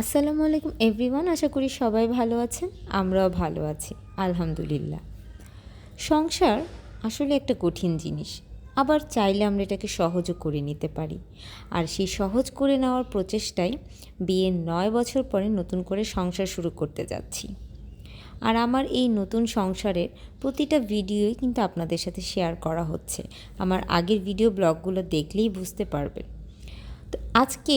আসসালামু আলাইকুম এভরিওয়ান, আশা করি সবাই ভালো আছেন, আমরাও ভালো আছি, আলহামদুলিল্লাহ। সংসার আসলে একটা কঠিন জিনিস, আবার চাইলে আমরা এটাকে সহজও করে নিতে পারি। আর সেই সহজ করে নেওয়ার প্রচেষ্টায় বিয়ের নয় বছর পরে নতুন করে সংসার শুরু করতে যাচ্ছি। আর আমার এই নতুন সংসারের প্রতিটা ভিডিওই কিন্তু আপনাদের সাথে শেয়ার করা হচ্ছে। আমার আগের ভিডিও ব্লগগুলো দেখলেই বুঝতে পারবেন। তো আজকে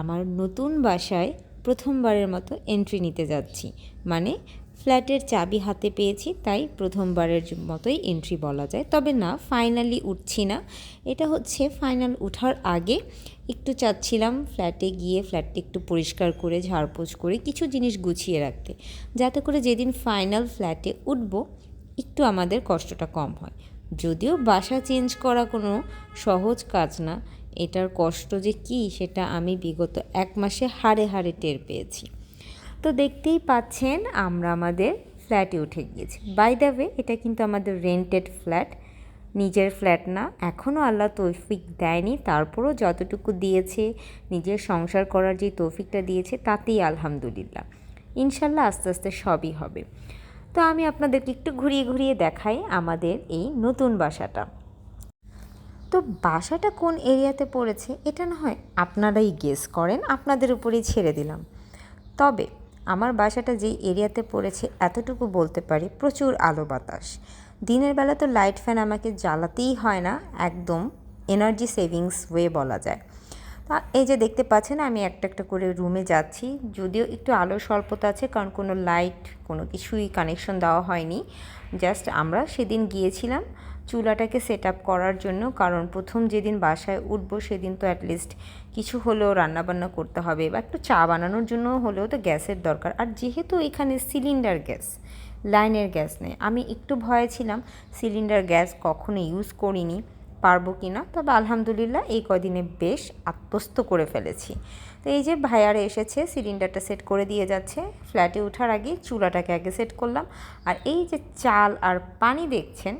আমার নতুন বাসায় প্রথমবারের মতো এন্ট্রি নিতে যাচ্ছি। মানে ফ্ল্যাটের চাবি হাতে পেয়েছি, তাই প্রথমবারের মতোই এন্ট্রি বলা যায়। তবে না ফাইনালি উঠছি না। এটা হচ্ছে ফাইনাল উঠার আগে একটু চাচ্ছিলাম ফ্ল্যাটে গিয়ে ফ্ল্যাটটা একটু পরিষ্কার করে, ঝাড়পোছ করে কিছু জিনিস গুছিয়ে রাখতে। যাতে করে যেদিন ফাইনাল ফ্ল্যাটে উঠব, একটু আমাদের কষ্টটা কম হয়। যদিও বাসা চেঞ্জ করা কোনো সহজ কাজ না এটার কষ্ট যে কী সেটা আমি বিগত এক মাসে হাড়ে হাড়ে টের পেয়েছি। তো দেখতেই পাচ্ছেন আমরা আমাদের ফ্ল্যাটে উঠে গিয়েছি। বাই দ্য ওয়ে এটা কিন্তু আমাদের রেন্টেড ফ্ল্যাট নিজের ফ্ল্যাট না। এখনও আল্লাহ তৌফিক দেয়নি, তারপরও যতটুকু দিয়েছে, নিজের সংসার করার যে তৌফিকটা দিয়েছে, তাতেই আলহামদুলিল্লাহ। ইনশাল্লাহ আস্তে আস্তে সবই হবে। তো আমি আপনাদেরকে একটু ঘুরিয়ে ঘুরিয়ে দেখাই আমাদের এই নতুন বাসাটা। তো বাসাটা কোন এরিয়াতে পড়েছে এটা না হয় আপনারাই গেস করেন, আপনাদের উপরেই ছেড়ে দিলাম। তবে আমার বাসাটা যেই এরিয়াতে পড়েছে এতটুকু বলতে পারি, প্রচুর আলো বাতাস। দিনের বেলা তো লাইট ফ্যান আমাকে জ্বালাতেই হয় না, একদম এনার্জি সেভিংস ওয়ে বলা যায়। তা এই যে দেখতে পাচ্ছেন, আমি একটা একটা করে রুমে যাচ্ছি, যদিও একটু আলো স্বল্পতা আছে, কারণ কোনো লাইট কোনো কিছুই কানেকশন দেওয়া হয়নি। জাস্ট আমরা সেদিন গিয়েছিলাম চুলাটাকে সেট আপ করার জন্য, কারণ প্রথম যেদিন বাসায় উঠবো সেদিন তো অ্যাটলিস্ট কিছু হলেও রান্নাবান্না করতে হবে বা একটু চা বানানোর জন্য হলেও তো গ্যাসের দরকার। আর যেহেতু এখানে সিলিন্ডার গ্যাস লাইনের গ্যাস নেই, আমি একটু ভয়ে ছিলাম সিলিন্ডার গ্যাস কখনো ইউজ করিনি, পারব কি না? তবে আলহামদুলিল্লাহ এই কদিনে বেশ আত্মস্ত করে ফেলেছি। তো এই যে ভাইয়ারে এসেছে সিলিন্ডারটা সেট করে দিয়ে যাচ্ছে ফ্ল্যাটে ওঠার আগে চুলাটাকে আগে সেট করলাম। আর এই যে চাল আর পানি দেখছেন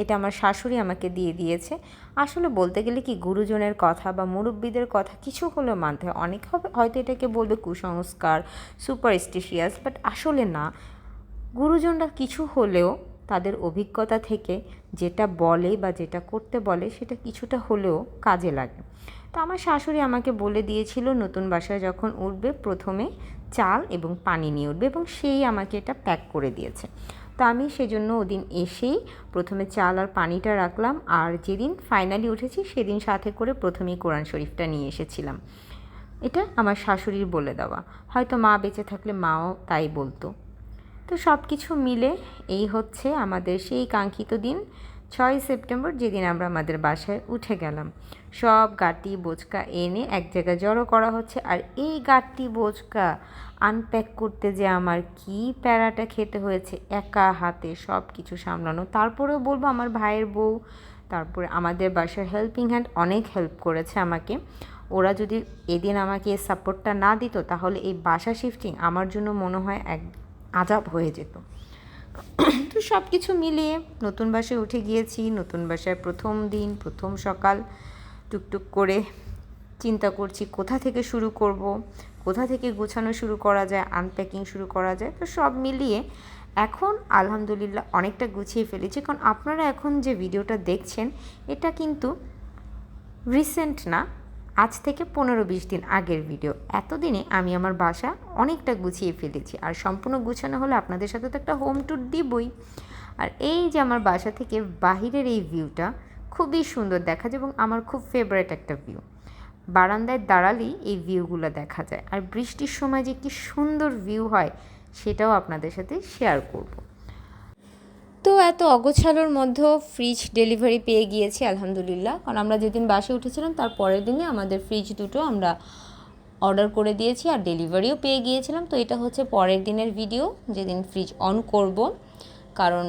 এটা আমার শাশুড়ি আমাকে দিয়ে দিয়েছে। আসলে বলতে গেলে কি, গুরুজনের কথা বা মুরব্বীদের কথা কিছু হলেও মানতে হয়। অনেক হবে, হয়তো এটাকে বলবে কুসংস্কার সুপারস্টিশিয়াস বাট আসলে না। গুরুজনরা কিছু হলেও তাদের অভিজ্ঞতা থেকে যেটা বলে বা যেটা করতে বলে সেটা কিছুটা হলেও কাজে লাগে। তো আমার শাশুড়ি আমাকে বলে দিয়েছিল, নতুন বাসায় যখন উঠবে প্রথমে চাল এবং পানি নিয়ে উঠবে এবং সেই আমাকে এটা প্যাক করে দিয়েছে। তো আমি সেজন্য ওদিন এসেই প্রথমে চাল আর পানিটা রাখলাম আর যেদিন ফাইনালি উঠেছি সেদিন সাথে করে প্রথমেই কোরআন শরীফটা নিয়ে এসেছিলাম। এটা আমার শাশুড়ির বলে দেওয়া। হয়তো মা বেঁচে থাকলে মাও তাই বলতো। তো সব কিছু মিলে এই হচ্ছে আমাদের সেই কাঙ্ক্ষিত দিন। ছয় সেপ্টেম্বর যেদিন আমরা আমাদের বাসায় উঠে গেলাম। সব গাটি বোচকা এনে এক জায়গায় জড়ো করা হচ্ছে। আর এই গাটি বোচকা আনপ্যাক করতে যে আমার কি প্যারাটা খেতে হয়েছে, একা হাতে সব কিছু সামলানো। তারপরেও বলব আমার ভাইয়ের বউ, তারপরে আমাদের বাসার হেল্পিং হ্যান্ড অনেক হেল্প করেছে আমাকে। ওরা যদি এদিন আমাকে সাপোর্টটা না দিত, তাহলে এই বাসা শিফটিং আমার জন্য মনে হয় এক আজাব হয়ে যেত। তো সব কিছু মিলিয়ে নতুন বাসায় উঠে গিয়েছি, নতুন বাসায় প্রথম দিন, প্রথম সকাল, টুকটুক করে চিন্তা করছি কোথা থেকে শুরু করব, কোথা থেকে গোছানো শুরু করা যায় আনপ্যাকিং শুরু করা যায়, তো সব মিলিয়ে এখন আলহামদুলিল্লাহ অনেকটা গুছিয়ে ফেলেছি। কারণ আপনারা এখন যে ভিডিওটা দেখছেন, এটা কিন্তু রিসেন্ট না আজ থেকে পনেরো বিশ দিন আগের ভিডিও। এতদিনে আমি আমার বাসা অনেকটা গুছিয়ে ফেলেছি আর সম্পূর্ণ গুছানো হলে আপনাদের সাথে তো একটা হোম ট্যুর দিবই। আর এই যে আমার বাসা থেকে বাহিরের এই ভিউটা খুবই সুন্দর দেখা যায় এবং আমার খুব ফেভারেট একটা ভিউ বারান্দায় দাঁড়ালেই এই ভিউগুলো দেখা যায়। আর বৃষ্টির সময় যে কি সুন্দর ভিউ হয়, সেটাও আপনাদের সাথে শেয়ার করব। তো এত অগোছালোর মধ্যেও ফ্রিজ ডেলিভারি পেয়ে গিয়েছি, আলহামদুলিল্লাহ। কারণ আমরা যেদিন বাসে উঠেছিলাম, তার পরের দিনে আমাদের ফ্রিজ দুটো আমরা অর্ডার করে দিয়েছি আর ডেলিভারিও পেয়ে গিয়েছিলাম। তো এটা হচ্ছে পরের দিনের ভিডিও যেদিন ফ্রিজ অন করব। কারণ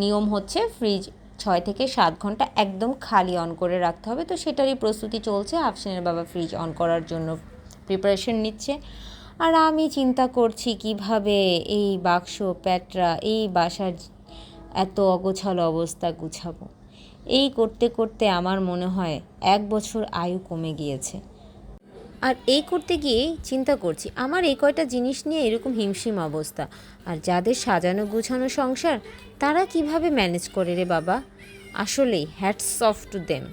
নিয়ম হচ্ছে ফ্রিজ ছয় থেকে সাত ঘণ্টা একদম খালি অন করে রাখতে হবে। তো সেটারই প্রস্তুতি চলছে, আফসিনের বাবা ফ্রিজ অন করার জন্য প্রিপারেশন নিচ্ছে। আর আমি চিন্তা করছি কীভাবে এই বাক্স, প্যাটরা, এই বাসার এত অগোছাল অবস্থা গুছাবো। এই করতে করতে আমার মনে হয় এক বছর আয়ু কমে গিয়েছে। আর এই করতে গিয়ে চিন্তা করছি, আমার এই কয়টা জিনিস নিয়ে এরকম হিমশিম অবস্থা, আর যাদের সাজানো গুছানো সংসার, তারা কীভাবে ম্যানেজ করে রে বাবা? আসলেই হ্যাটস অফ টু দেম